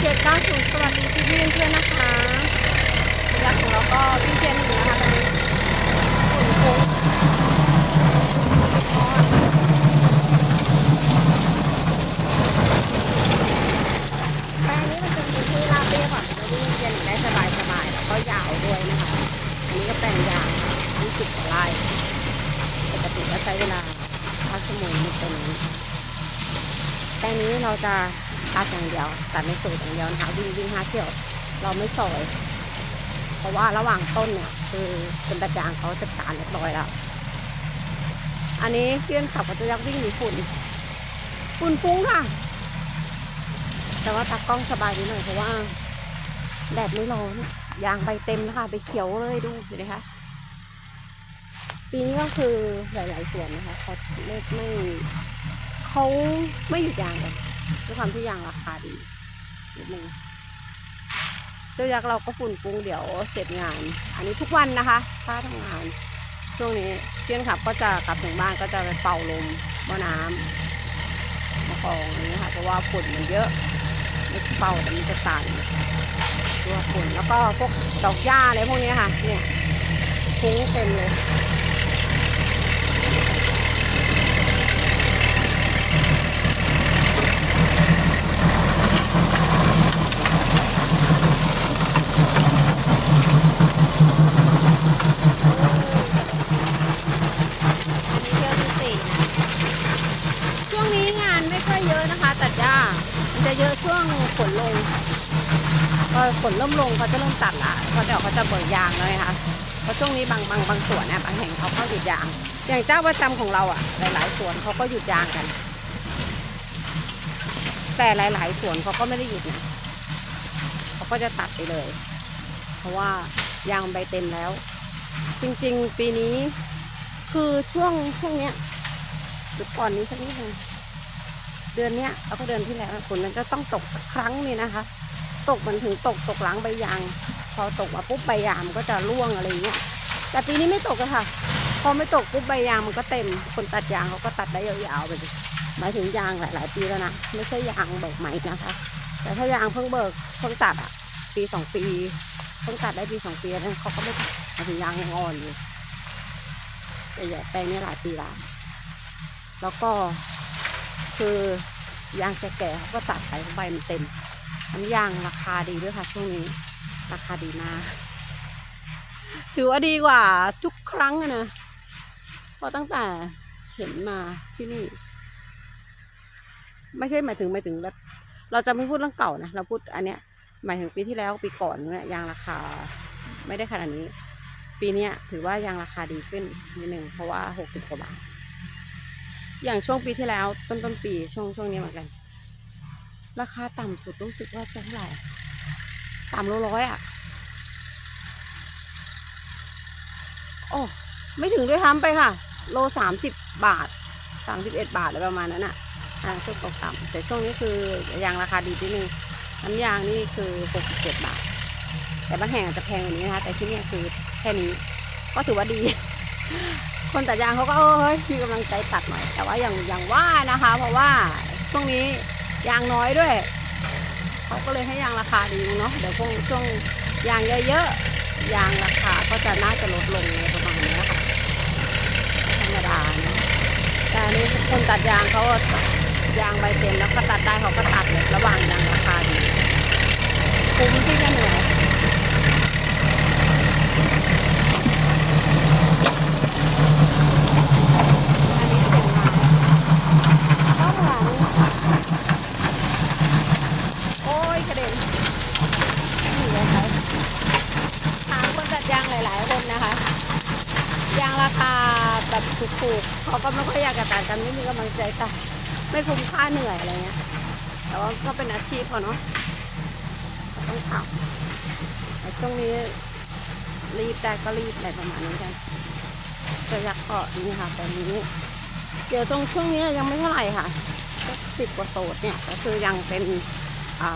เจ็ดเก้าศูนย์สวัสดีพี่พี่เพื่อนนะคะยักษ์ของเราก็พี่เพียนหนึ่งนะคะตอนนี้ฝุ่นฟุ้งแปลงนี้มันเป็นพื้นที่ราบเรียบอะเราวิ่งเย็นได้สบายสบายๆแล้วก็ยาวด้วยนะคะ อันนี้ก็แปลงยางยี่สิบกว่าไร่ปกติก็ใช้เวลาพักชั่วโมงนึงเป็นอย่างนี้แปลงนี้เราจะ ตัดอย่างเดียวตัดในสูตรอย่างเดียวนะคะวิ่งวิ่งห้าเที่ยว เราไม่ซอย เพราะว่าระหว่างต้นเนี่ยคือเป็นตะยางเขาจัดการเรียบร้อยแล้ว อันนี้เพื่อนขับก็จะยักวิ่งหนีฝุ่นฝุ่นฟุ้งค่ะ แต่ว่าตากล้องสบายนิดหน่อยเพราะว่าแดดไม่ร้อนยางใบเต็มนะคะใบเขียวเลยดูเห็นไหมคะปีนี้ก็คือหลายๆสวนนะคะเขาไม่ไม่เขาไม่หยุดยางกัน ด้วยความที่ยางราคาดีนิดนึงเจ้ายักษ์เราก็ฝุ่นฟุ้งเดี๋ยวเสร็จงาน อันนี้ทุกวันนะคะ ถ้าทำงาน ช่วงนี้เพื่อนขับก็จะกลับถึงบ้านก็จะไปเป่าลมหม้อน้ำมาคลองอย่างนี้ค่ะเพราะว่าฝุ่นมันเยอะไม่เป่าแต่มันจะตันตัวฝุ่นแล้วก็พวกดอกหญ้าอะไรพวกนี้ค่ะ เนี่ยฟุ้งเต็มเลย เที่ยวที่สี่นะช่วงนี้งานไม่ค่อยเยอะนะคะตัดหญ้ามันจะ เยอะช่วงฝนลงพอฝนเริ่มลงเขาจะเริ่มตัดละเพราะเดี๋ยวเขาจะเบิกยางเลยค่ะเพราะช่วงนี้บางบางบางสวนเนี่ยบางแห่งเขาก็หยุดยาง อย่างเจ้าประจำของเราอะ หลาย ๆ สวนเขาก็หยุดยางกัน แต่หลาย ๆ สวนเขาก็ไม่ได้หยุดนะเขาก็จะตัดไปเลย เพราะว่ายางใบเต็มแล้ว จริง ๆ ปีนี้ คือช่วงช่วงเนี้ยหรือก่อนนี้สักนิดนึง เดือนเนี้ยแล้วก็เดือนที่แล้วฝนมันจะต้องตกสักครั้งนี่นะคะ ตกมันถึงตกตกหลังใบยาง พอตกมาปุ๊บใบยางมันก็จะร่วงอะไรอย่างเงี้ยแต่ปีนี้ไม่ตกอะค่ะ พอไม่ตกปุ๊บใบยางมันก็เต็ม คนตัดยางเขาก็ตัดได้ยาวๆไปเลยหมายถึงยางหลาย ๆ ปีแล้วนะไม่ใช่ยางเบิกใหม่นะคะ แต่ถ้ายางเพิ่งเบิกเพิ่งตัดอะปีสองปีเพิ่งตัดได้ปีสองปีแล้วเขาก็ไม่ตัดหมายถึงยางยังอ่อนอยู่ใหญ่ๆแปลงนี้หลายปีและแล้วก็ คือยางแก่ๆเขาก็ตัดไปเพราะใบมันเต็มน้ำยางราคาดีด้วยค่ะช่วงนี้ ราคาดีมากถือว่าดีกว่าทุกครั้งนะเพราะตั้งแต่เห็นมาที่นี่ ไม่ใช่หมายถึงหมายถึงแบบเราจะไม่พูดเรื่องเก่านะเราพูดอันเนี้ย หมายถึงปีที่แล้วปีก่อนเนี่ยยางราคาไม่ได้ขนาดนี้ ปีเนี้ยถือว่ายางราคาดีขึ้นนิดหนึ่งเพราะว่าหกสิบกว่าบาท อย่างช่วงปีที่แล้วต้นต้นปีช่วงช่วงนี้เหมือนกัน ราคาต่ำสุดรู้สึกว่าเท่าไหร่สามโลร้อยอะโอ้ไม่ถึงด้วยซ้ำไปค่ะ โลสามสิบบาทสามสิบเอ็ดบาทอะไรประมาณนั้นอะอ่าช่วงตกต่ำแต่ช่วงนี้คือยางราคาดีนิดนึงน้ำยางนี่คือหกสิบเจ็ดบาท แต่บางแห่งอาจจะแพงกว่านี้นะคะ แต่ที่นี่คือแค่นี้ ก็ถือว่าดี คนตัดยางเขาก็เออเฮ้ยมีกำลังใจตัดหน่อย แต่ว่าอย่างอย่างว่านะคะ เพราะว่าช่วงนี้ยางน้อยด้วยเขาก็เลยให้ยางราคาดีเนาะเดี๋ยวพวกช่วงยางเยอะๆยางราคาก็จะน่าจะลดลงอะไรประมาณนี้ค่ะธรรมดาเนาะแต่นนี้คนตัดยางเขายางใบเต็มแล้วก็ตัดได้เขาก็ตัดเลยระหว่างยางราคาดีคุ้มที่จะเหนื่อย อันนี้เสียงมาข้างหลังโอ้ยกระเด็นนี่เลยค่ะถามคนตัดยางหลาย ๆ คนนะคะ ยางราคาแบบ ถูกๆเขาก็ไม่ค่อยอยากจะตัดกันไม่มีกำลังใจตัดไม่คุ้มค่าเหนื่อยอะไรเงี้ยแต่ว่าก็เป็นอาชีพเขาเนาะต้องทำแต่ช่วงนี้รีบได้ก็รีบอะไรประมาณนี้กันจะอยักเกาะนี่ค่ะแบบนี้ เดี๋ยวตรงช่วงนี้ยังไม่เท่าไหร่ค่ะสิบกว่าโซดเนี่ยก็คือยังเป็นอ่า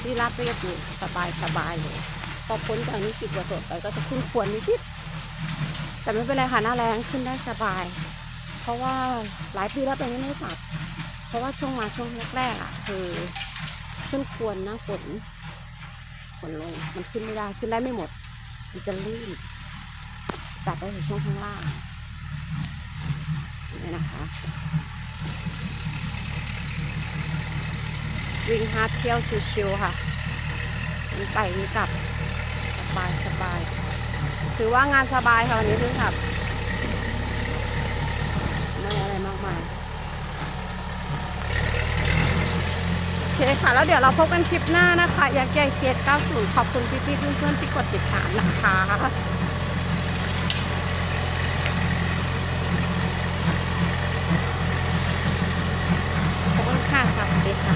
ที่ราบเรียบอยู่สบายสบายเลยพอพ้นจากนี้สิบกว่าโซดไปก็จะขึ้นควรนิด แต่ไม่เป็นไรค่ะหน้าแรงขึ้นได้สบาย เพราะว่าหลายปีแล้วตรงนี้ไม่ได้ตัด เพราะว่าช่วงมาช่วงแรกๆอะคือขึ้นควรนะฝนฝนลงมันขึ้นไม่ได้ขึ้นได้ไม่หมด มันจะลื่นตัดได้ในช่วงข้างล่างนี่นะคะวิ่งหาเที่ยวชิวๆค่ะไปวิ่กลับสบายสบาย ถือว่างานสบายค่ะวันนี้เพิ่งขับไม่อะไรมากมายโอเคค่ะ แล้วเดี๋ยวเราพบกันคลิปหน้านะคะยักษ์ใหญ่เจ็ดเก้าศูนย์ขอบคุณพี่ๆเพื่อนๆที่กดติดตามนะคะขอบคุณค่ะสวัสดีค่ะ